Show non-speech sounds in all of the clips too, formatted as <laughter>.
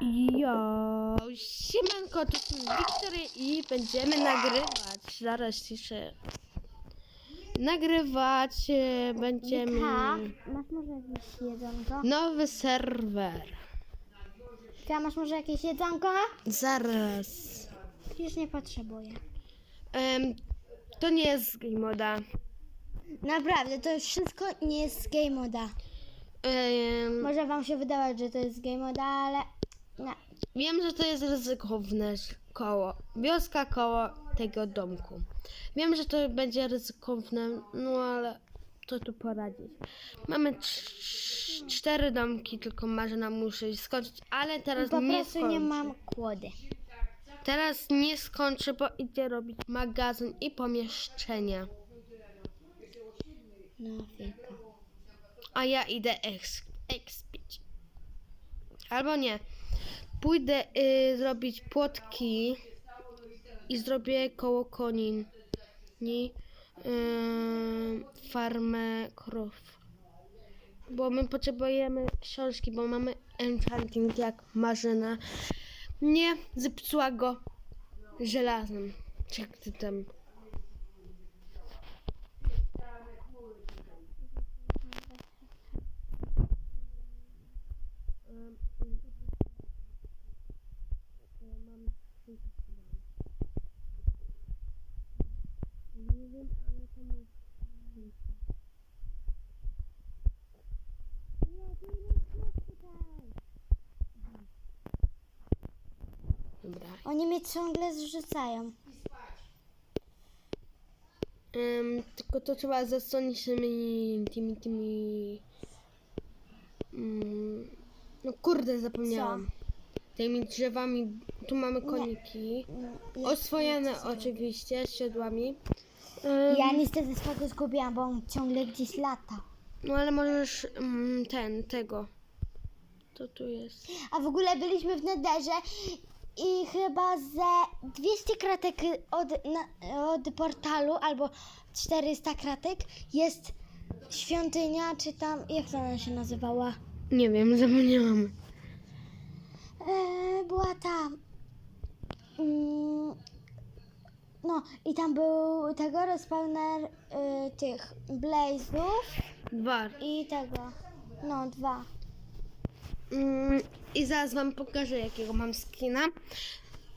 Jo, siemanko, to jest Wiktor i będziemy nagrywać. Zaraz ciszę. Nagrywać e, będziemy Tak, masz może jakieś jedzonko? nowy serwer. Ty masz może jakieś jedzonko? Zaraz. Już nie potrzebuję. Em, to nie jest game moda. Naprawdę, to już wszystko nie jest z game moda. Em, Może wam się wydawać, że to jest game moda, ale... Nie. Wiem, że to jest ryzykowne koło. Wioska koło tego domku. Wiem, że to będzie ryzykowne, no ale co tu poradzić. Mamy cz- cztery domki, tylko Marzena muszę skończyć, ale teraz Po nie skończy. nie mam kłody. Teraz nie skończy, bo idzie robić magazyn i pomieszczenia. No, fika. A ja idę eks- ekspić. Albo nie. Pójdę y, zrobić płotki i zrobię koło koni ni, y, farmę krów. Bo my potrzebujemy książki, bo mamy enchanting jak Marzena. Nie, zepsuła go żelazem. Czy tam. Nie wiem, ale to ma... Dobra. Oni mnie ciągle zrzucają. Ym, tylko to trzeba zasłonić tymi, tymi, tymi... Mm, no kurde, zapomniałam. Tymi drzewami, tu mamy koniki. Oswojone oczywiście, z siodłami. Ym, Ja niestety swego zgubiłam, bo on ciągle gdzieś lata. No ale możesz mm, ten, tego. To tu jest. A w ogóle byliśmy w Nederze i chyba ze 200 kratek od, na, od portalu albo 400 kratek jest świątynia, czy tam, jak ona się nazywała? Nie wiem, zapomniałam. Eee, była ta. Mm, no, i tam był tego respawner y, tych blazów Dwa. i tego. No, dwa. Mm, I zaraz wam pokażę, jakiego mam skina.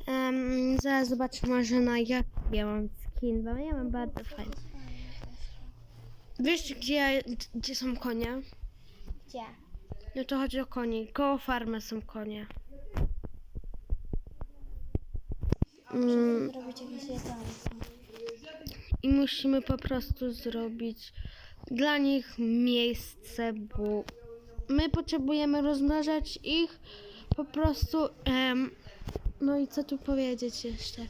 Um, zaraz zobaczę może na jak ja mam skin, bo ja mam bardzo fajny. Wiesz, gdzie, gdzie są konie? Gdzie? No to chodzi o koni. Koło farmy są konie. Mm. I musimy po prostu zrobić dla nich miejsce, bo my potrzebujemy rozmnażać ich po prostu. em, no i co tu powiedzieć jeszcze?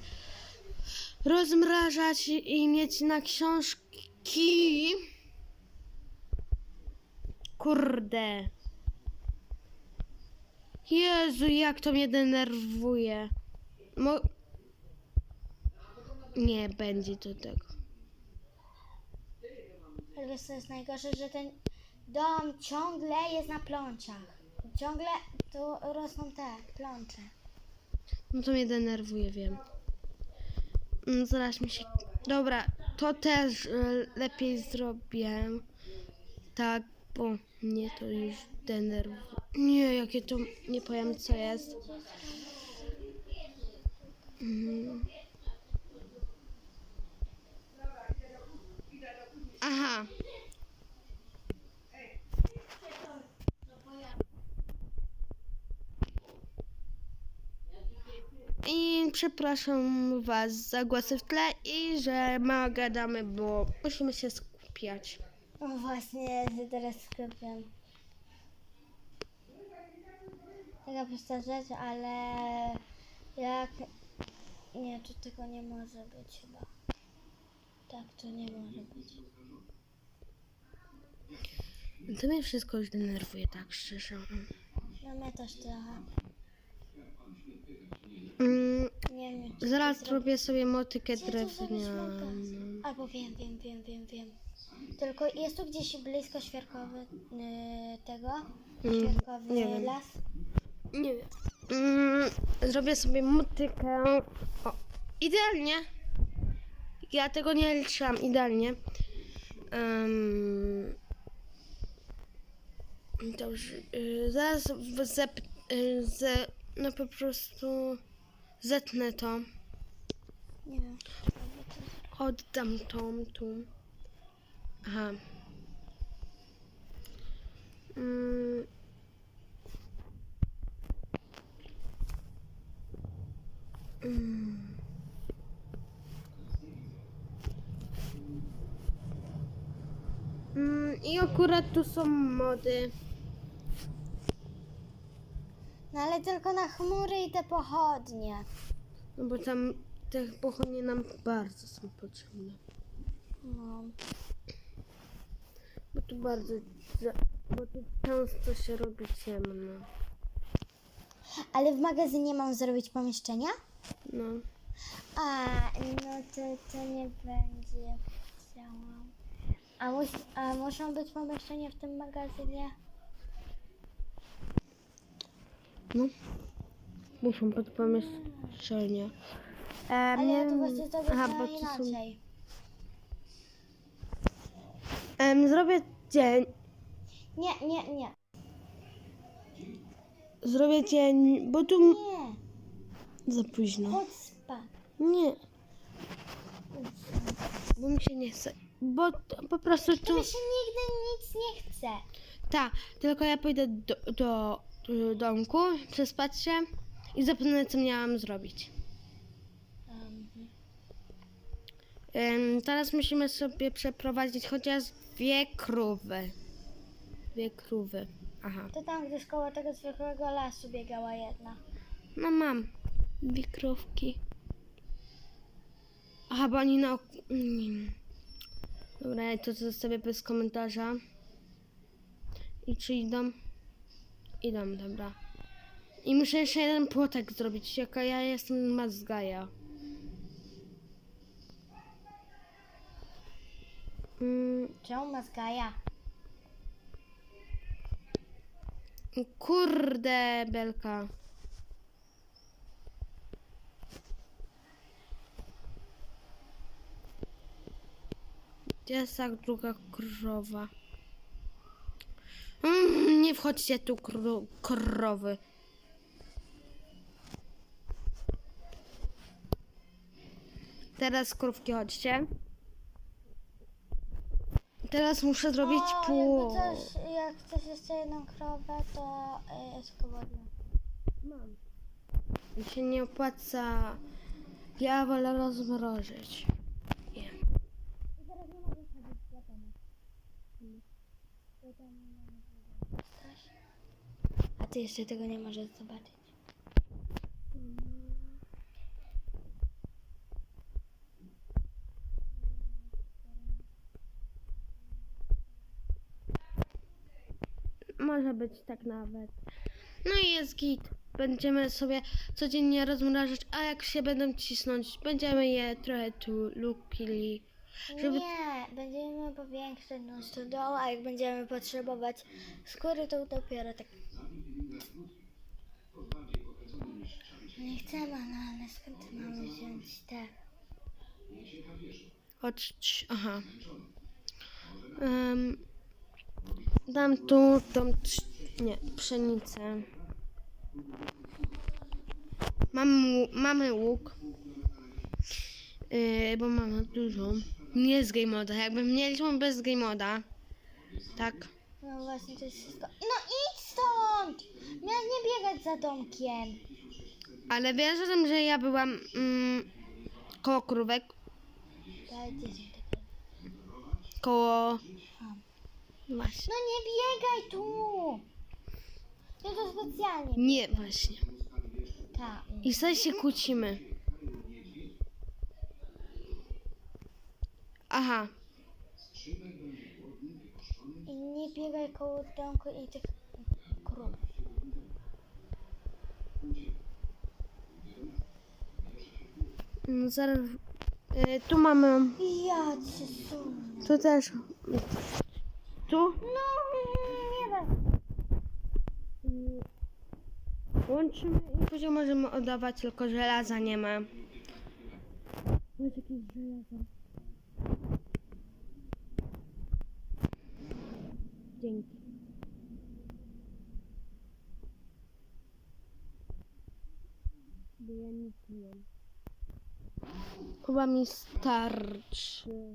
Rozmrażać i mieć na książki. Kurde. Jezu, jak to mnie denerwuje. Mo- nie będzie to tego. Ale co jest najgorsze, że ten dom ciągle jest na plączach. Ciągle tu rosną te plącze. No to mnie denerwuje, wiem. Mm, Zaraz mi się. Dobra, to też e, lepiej zrobię. Tak, bo mnie to już denerwuje. Nie, jakie to. Nie powiem, co jest. Mm. Aha. I przepraszam Was za głosy w tle i że mało gadamy, bo musimy się skupiać. No właśnie, ja się teraz skupiam. Taka prosta rzecz, ale jak... Nie, to tego nie może być chyba. Tak, to nie może być. To mnie wszystko już denerwuje, tak szczerze. No mnie też trochę. Mm, Nie wiem. czy zaraz zrobię. sobie motykę drewnianą. Albo wiem, wiem, wiem, wiem, wiem. Tylko jest tu gdzieś blisko świerkowy y, tego? Mm, Świerkowy nie wiem. las? Nie wiem. Mm, zrobię sobie motykę. O, idealnie. Ja tego nie liczyłam, idealnie. Um, dobrze. y, zaraz w- zep, y, ze, no po prostu zetnę to. Nie wiem. Oddam tą tu. Aha. Mm. Mm. Mm, I akurat tu są mody. No ale tylko na chmury i te pochodnie. No bo tam te pochodnie nam bardzo są potrzebne. No. Bo tu bardzo. Bo tu często się robi ciemno. Ale w magazynie mam zrobić pomieszczenia? No. A, no to, to nie będzie chciałam. A, mus, a muszą być pomieszczenia w tym magazynie? No. Muszą pod pomieszczenie. E, Ale ja to właśnie zrobię Aha, trochę bo tu są... inaczej. Em, zrobię dzień. Nie, nie, nie. Zrobię dzień, bo tu Nie, za późno. chodź spać. Nie. Bo mi się nie chce. Bo to po prostu tu. To mi się nigdy nic nie chce. Tak, tylko ja pójdę do, do domku, przespać się i zapomnę, co miałam zrobić. Um, teraz musimy sobie przeprowadzić chociaż dwie krówy. Dwie krówy. Aha. to tam gdzieś koło tego zwykłego lasu biegała jedna. No mam. Dwie krówki. Aha, bo oni na... mm. Dobra, ja to zostawię bez komentarza. I czy idą? Idą, dobra. I muszę jeszcze jeden płotek zrobić, jaka ja jestem mazgaja. Mm, Czemu mazgaja? kurde, belka. Gdzie jest ta druga krowa? Mm, nie wchodźcie tu, kro krowy. Teraz krówki chodźcie. Teraz muszę zrobić o, pół. jakby coś, jak chcesz jeszcze jedną krowę, to y, jest swobodna. Mam. Mi się nie opłaca. Ja wolę rozmrożyć. Nie. A ty jeszcze tego nie możesz zobaczyć. Może być tak nawet. No i jest git. Będziemy sobie codziennie rozmrażać, a jak się będą cisnąć, będziemy je trochę tu lukili. Żeby- Nie, będziemy powiększać nos do dołu, a jak będziemy potrzebować skóry, to dopiero tak. Nie chcemy, no ale skąd mamy wziąć te? Chodź, aha. Um, dam tu tą, nie, pszenicę. Mam, mamy łuk, yy, bo mamy dużo. Nie z game moda, jakby mieliśmy bez game moda. Tak. No właśnie, to jest wszystko. No stąd! Nie biegać za domkiem. Ale wiesz o tym, że ja byłam mm, koło krówek, Dajcie się tego. koło... Właśnie. No nie biegaj tu! Ja to specjalnie. Nie, właśnie. Tak. I sobie się kłócimy. Aha. I nie biegaj koło domku i tych krów. No zaraz. y, tu mamy. Jacy są. Tu też. Tu? No, nie wiem. Łączymy i później możemy oddawać, tylko żelaza nie ma. Jakieś żelazo. Dzięki. Bo ja nic nie. Chyba mi starczy.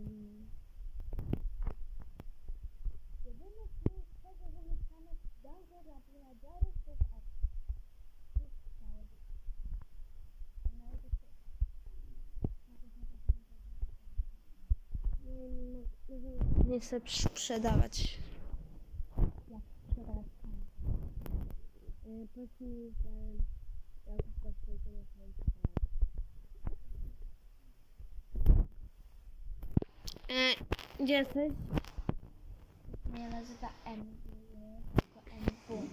Nie chcę sprzedawać. Jak sprzedawać Powiedz mi, że jak kosztuje to na samym E, gdzie jesteś? Mnie nazywa M. Tylko M.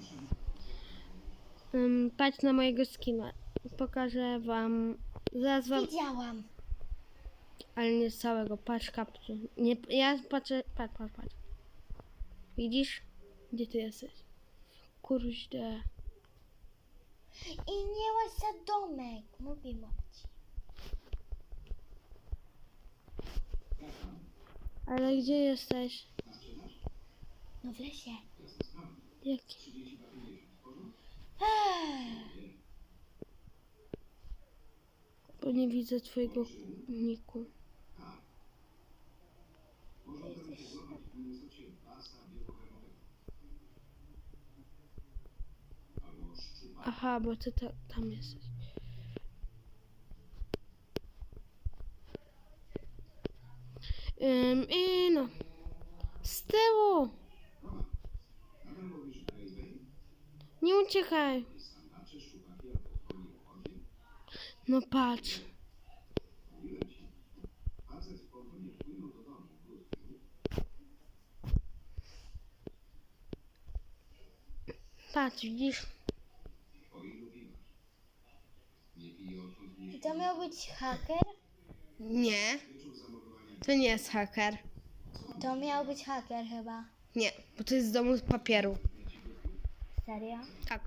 Um, patrz na mojego skina. Pokażę wam. Zaraz wam. Widziałam. Ale nie całego. Patrz kaptur. Nie, ja patrzę. Patrz, patrz, patrz. Widzisz? Gdzie ty jesteś? Kurde. I nie łaź za domek. Mówiłam ci. Ale gdzie jesteś? No w lesie. Jaki? Bo nie widzę twojego niku. Aha, bo ty ta, tam jesteś. Ym, I no. Z tyłu! Nie uciekaj. No patrz. Patrz, widzisz? To miał być haker? Nie. To nie jest haker. To miał być haker chyba. Nie, bo to jest z domu z papieru. Serio? Tak.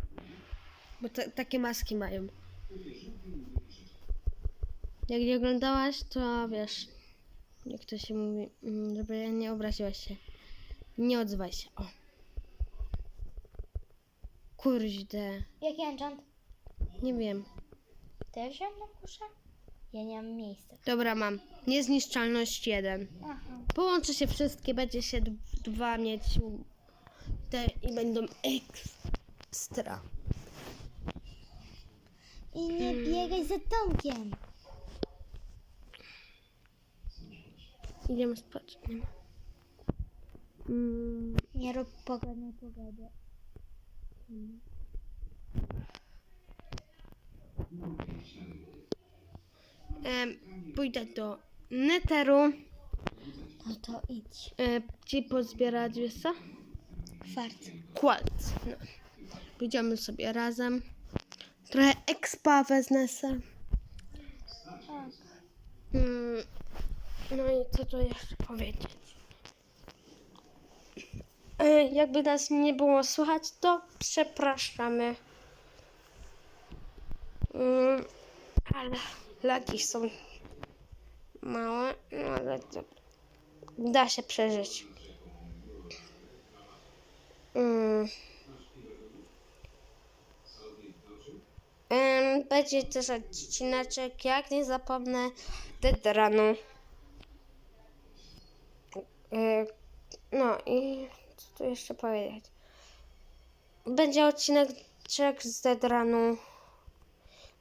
Bo takie maski mają. Jak nie oglądałaś, to wiesz, jak to się mówi, mm, żeby nie obraziłaś się. Nie odzywaj się. O. Kurde. Jaki enchant? Nie wiem. Też ją na kuszę? Ja nie mam miejsca. Dobra, mam. Niezniszczalność 1. Aha. Połączy się wszystkie, będzie się dwa mieć te i będą ekstra. I nie biegaj za domkiem. Idziemy spać. Nie ma. Mm, Nie rób pogody. Pójdę do Neteru. No to idź. E, ci pozbierać, wiesz co? Fart. Kładź. No. Pójdziemy sobie razem. Trochę expa wezmę. Tak. Mm, no i co tu jeszcze powiedzieć? E, jakby nas nie było słychać, to przepraszamy. Mm, ale lagi są małe, no ale to da się przeżyć. Mm. Em, Będzie też odcineczek, jak nie zapomnę, Dedranu. E, No i co tu jeszcze powiedzieć? Będzie odcinek z Dedranu.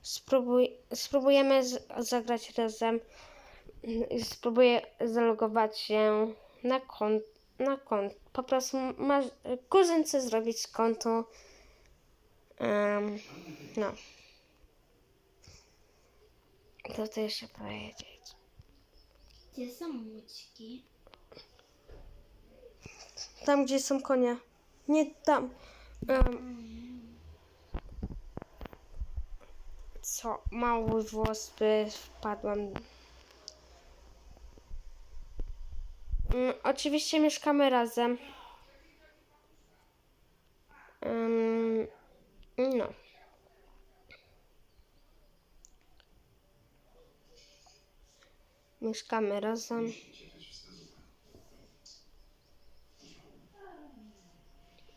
Spróbuj, spróbujemy z, zagrać razem. Spróbuję zalogować się na kont. Na kont. Po prostu masz, kuzyn chce zrobić z kontu. Em, no. Co tu jeszcze powiedzieć? Gdzie są łódźki? Tam, gdzie są konie. Nie tam. Em, co mały włos wpadłam. Um, mm, oczywiście mieszkamy razem. Um, no. Mieszkamy razem.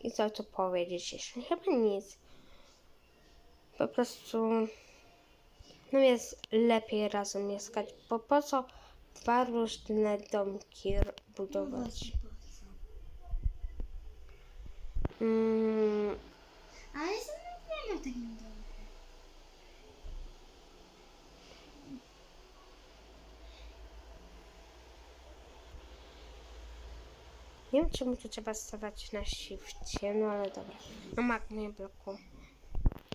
I co tu powiedzieć jeszcze? Chyba nic. Po prostu no jest lepiej razem mieszkać, bo po co dwa różne domki budować? Mm, Ale jestem nie mam takim domu. nie wiem czemu tu trzeba stawać na shifcie, no ale dobra. No mak mnie bloku.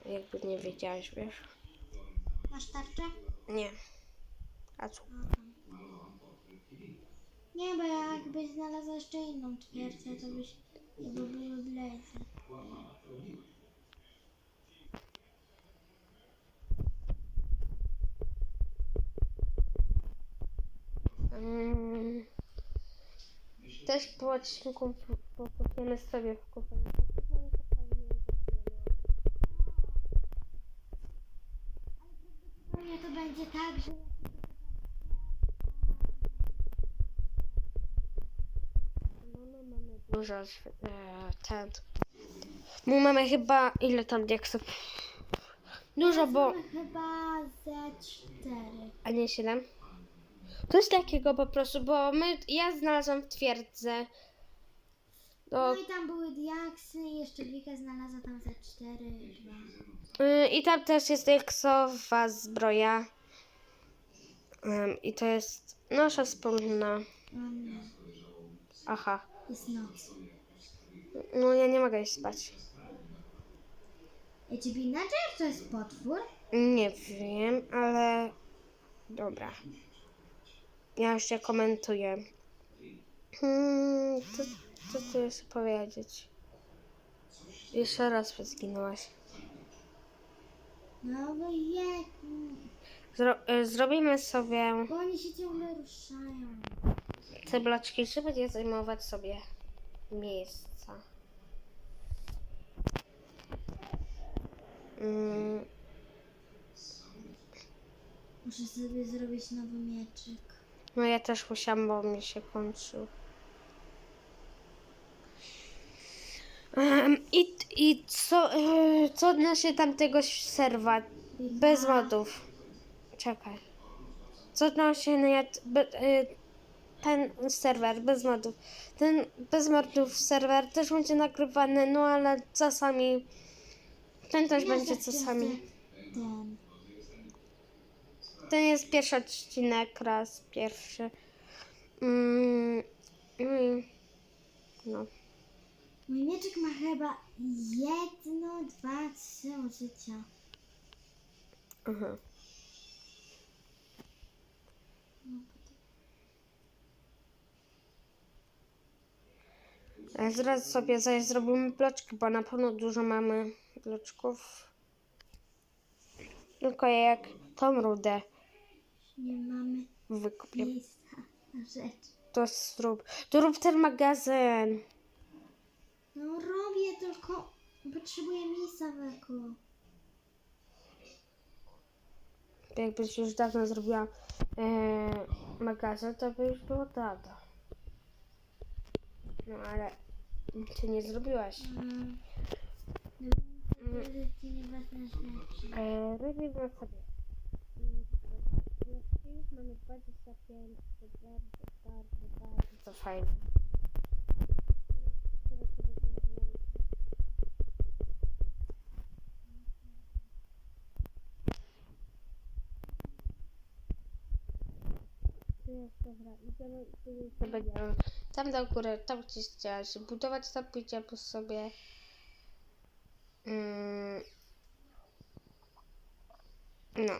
Jakby nie wiedziałeś, wiesz? Masz tarczę? Nie. A co? Nie, bo jakbyś znalazła jeszcze inną twierdzę, to byś nie byłby odlecę. Mm, też po odcinku po- pokopiemy sobie w kuchni. Nie, to będzie tak, że... Dużo e, ten. My mamy chyba ile tam diaksów? Dużo, bo. Mamy chyba ze cztery. A nie siedem? Jest takiego po prostu, bo my, ja znalazłam w twierdzy. No To, i tam były diaksy i jeszcze Wika znalazła tam ze cztery. Chyba. y, I tam też jest diaksowa zbroja. Ym, I to jest nasza wspólna. Nie, Aha. jest noc. No ja nie mogę iść spać. Ja ciebie inaczej, jak to jest potwór? Nie wiem, ale dobra. Ja już się komentuję. Hmm, co, co tu jeszcze powiedzieć? Jeszcze raz zginęłaś. No bo. Zro, y, zrobimy sobie Bo oni się ciągle ruszają. te bloczki, żeby nie zajmować sobie miejsca. Mm, Muszę sobie zrobić nowy mieczyk. no ja też musiałam, bo mi się kończył. I, I co, e, co odnośnie tamtego serwa? Bez modów. Czekaj. Co odnośnie no e, ten serwer bez modów. Ten bez modów serwer też będzie nagrywany, no ale czasami. Ten też będzie czasami. Ten. Ten jest pierwszy odcinek, raz pierwszy. Mm, mm, no. Mój mieczyk ma chyba jedno, dwa, trzy użycia. Aha. A Zaraz sobie zaś zrobimy bloczki, bo na pewno dużo mamy bloczków. Tylko jak tą rudę Nie mamy wykupię, miejsca na rzecz. to zrób. To rób ten magazyn. No robię, tylko potrzebuję miejsca wokół. Jakbyś już dawno zrobiła e, magazyn, to by już było dawno. No ale ty nie zrobiłaś. Mm. No, to jest nieważna rzecz. E, robimy sobie. Już mamy 25, to bardzo, bardzo, bardzo fajnie. Jest, dobra, idziemy, sobie, nie wiem, tam do góry, tam gdzieś chciałaś budować, tam pójdziemy sobie. Mm, no.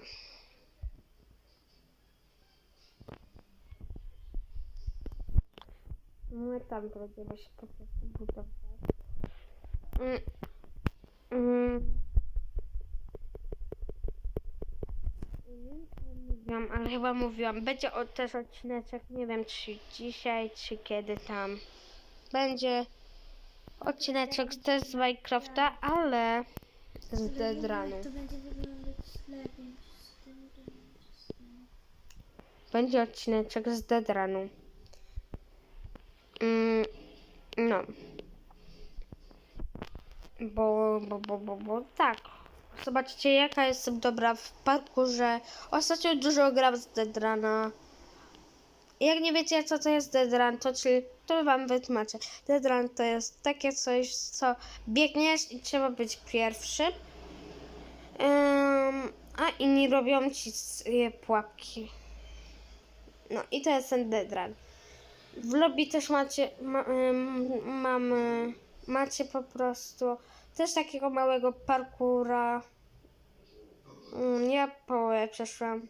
My tam będziemy się po prostu budować. Mm. Mm. Mówiłam, ale chyba mówiłam. Będzie o, też odcineczek, nie wiem czy dzisiaj, czy kiedy tam. Będzie odcineczek też z Minecrafta, ale z Dead Ruну. To będzie wyglądać lepiej. będzie odcineczek z Dedranu. Mm, no. Bo, bo, bo, bo, bo, tak. Zobaczcie, jaka jestem dobra w parkurze. Ostatnio dużo gram z Dedrana. Jak nie wiecie, co to jest Dedran, to, czyli, to wam wytłumaczę. Dedran to jest takie coś, co biegniesz i trzeba być pierwszy. Ym, a inni robią ci pułapki. No i to jest ten Dedran. W lobby też macie, ma, ym, mamy, macie po prostu też takiego małego parkura. Mm, Ja połowę przeszłam.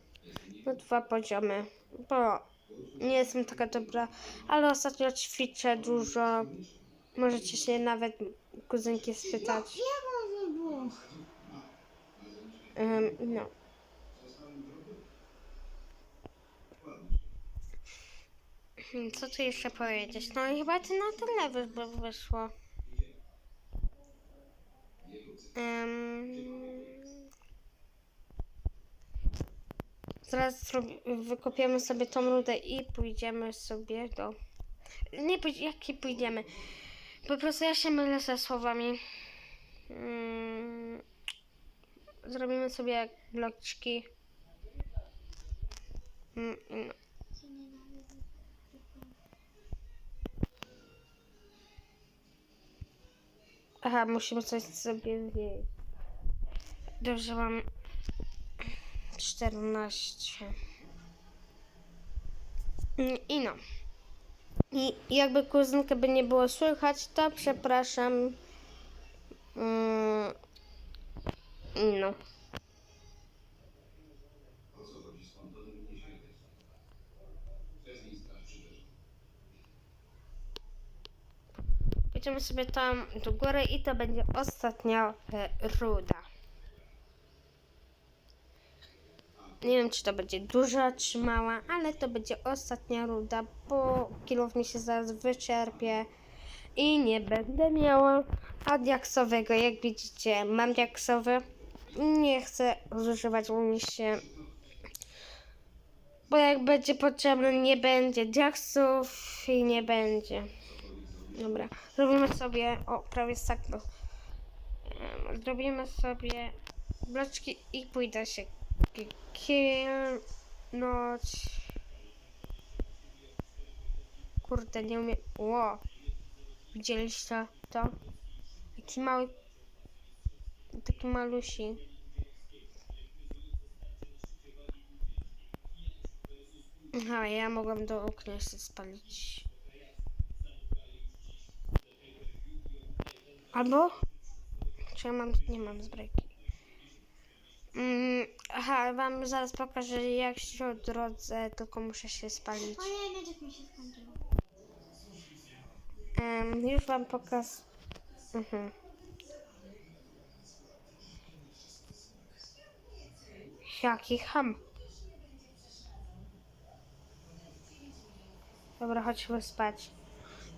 No dwa poziomy. Bo nie jestem taka dobra, ale ostatnio ćwiczę dużo. Możecie się nawet kuzynki spytać. Ym, no. Hmm, Co tu jeszcze powiedzieć? No i chyba to na tyle by wyszło. Ym... Zaraz wykopiemy sobie tą rudę i pójdziemy sobie do... Nie, jakie pójdziemy? Po prostu ja się mylę ze słowami. Ym... Zrobimy sobie bloczki. Mm, no. Aha, musimy coś sobie wiedzieć. Dobrze, mam 14. Mm, I no. I jakby kuzynkę by nie było słychać, to przepraszam. Mm, no. Pójdziemy sobie tam do góry i to będzie ostatnia e, ruda. Nie wiem, czy to będzie duża, czy mała, ale to będzie ostatnia ruda, bo kilów mi się zaraz wyczerpie i nie będę miała. A jak widzicie, mam diaksowy. Nie chcę zużywać mi się, bo jak będzie potrzebne, nie będzie diaksów i nie będzie. Dobra, zrobimy sobie, o prawie sakno. Zrobimy sobie bloczki i pójdę się ki- kilnąć. Kurde, nie umiem. Ło, widzieliście to? Taki mały, taki malusi. Aha, ja mogłam do okna się spalić. Albo? Czy ja mam, nie mam zbrojki. Mm, aha, wam zaraz pokażę jak się odrodzę, tylko muszę się spalić. O nie, mieczek mi się skończył. Em, już wam pokaz... Mhm. Jaki ham. Dobra, chodźmy spać.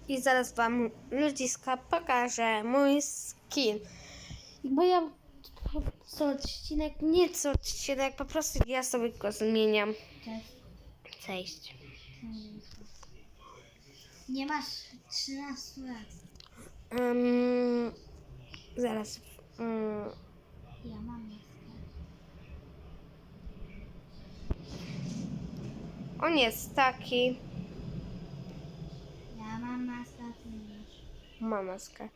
I zaraz wam ludziska pokażę mój skin. Bo ja co odcinek, nie co odcinek, po prostu ja sobie go zmieniam. Cześć. Cześć. Nie masz 13 lat. Um, zaraz. Um, Ja mam on jest taki. Ja mam maskę, ty masz. Ma maskę.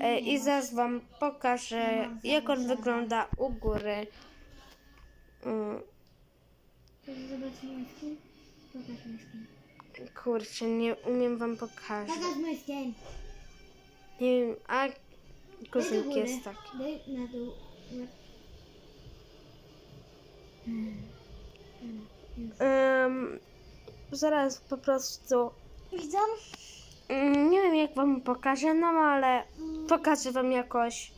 E, I zaraz wam pokażę, jak on wygląda u góry. Mm, mój skin? Pokaż mój skin. kurczę, nie umiem wam pokazać. Pokaż mój skin. Nie wiem, a Daj do kuzynki góry. jest taki. Daj na dół. Łeb. Um, zaraz po prostu. Widzą? Mm, nie wiem, jak wam pokażę, no ale pokażę wam jakoś.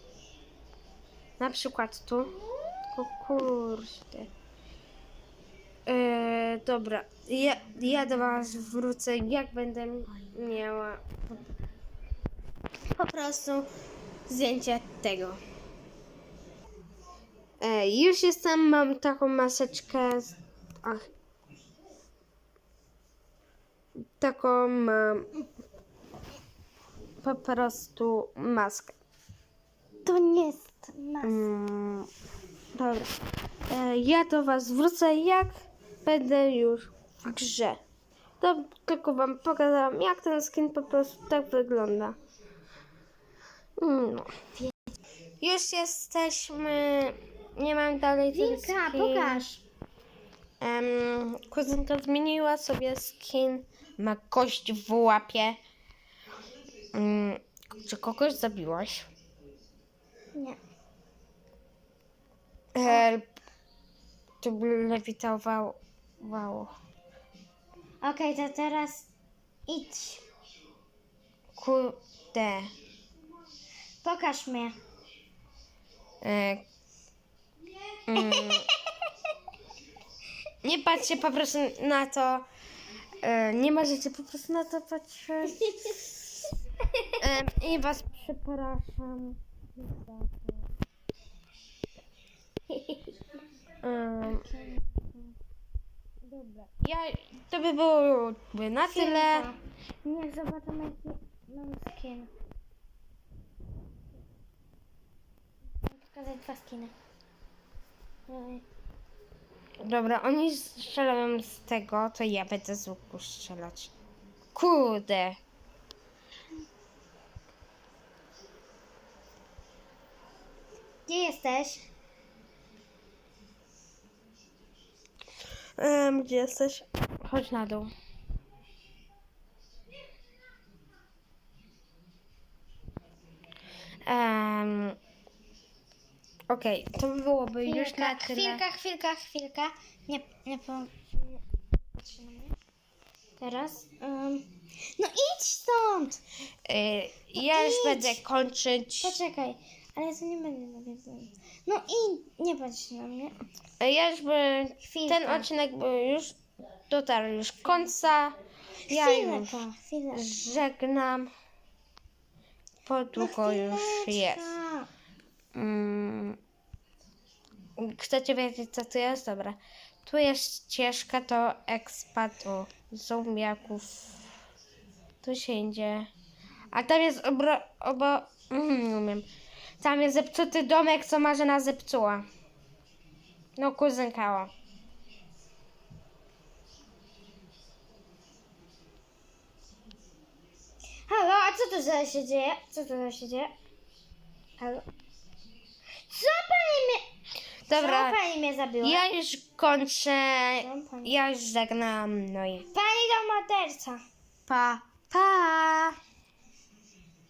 Na przykład tu. Kurde. E, dobra, ja, ja do was wrócę, jak będę miała po prostu zdjęcie tego. E, już jestem, mam taką maseczkę. Ach, taką mam po prostu maskę. To nie jest mas. Mm, dobra. E, ja do Was wrócę, jak będę już w grze. To tylko Wam pokazałam, jak ten skin po prostu tak wygląda. No. Już jesteśmy. Nie mam dalej skin. pokaż. Em, kuzynka zmieniła sobie skin. Ma kość w łapie. Mm, czy kogoś zabiłaś? Nie. Help. To by lewitował. Wow. Okej, to teraz idź. Kurde. Pokaż mnie. E, mm, <laughs> nie patrzcie po prostu na to. E, nie możecie po prostu na to patrzeć. <laughs> E, I was przepraszam. Dobra. Ja, to by było by na tyle. Nie, zobaczymy jaki mam skin. Pokazać dwa skiny. Oj. Dobra, oni strzelają z tego, to ja będę z łuku strzelać. Kurde. Gdzie jesteś? Em, gdzie jesteś? Chodź na dół. Um, Okej, to by byłoby już Chwilka, na tyle. chwilka, chwilka, chwilka. Nie, nie po... nie patrz na mnie. Teraz. No idź stąd! Y, ja już idź. będę kończyć. Poczekaj, ale ja tu nie będę nawiązany. No i nie patrz na mnie. Y, Ja już by, Chwilkę. ten odcinek by już dotarł już końca. Ja już Chwileczka, chwileczka. żegnam. Po No długo już jest. Mm. Chcecie wiedzieć, co tu jest? Dobra. Tu jest ścieżka do ekspatu zombiaków. Tu się idzie. A tam jest obro... obo... Mm, nie umiem. Tam jest zepsuty domek, co Marzena zepsuła. No, kuzynkało. Halo, a co tu się dzieje? Co tu się dzieje? Halo? Co pani mnie... Dobra, Co pani mnie zabiła? ja już kończę. Co pani? Ja już żegnam. No i Pani do morderca. pa, pa.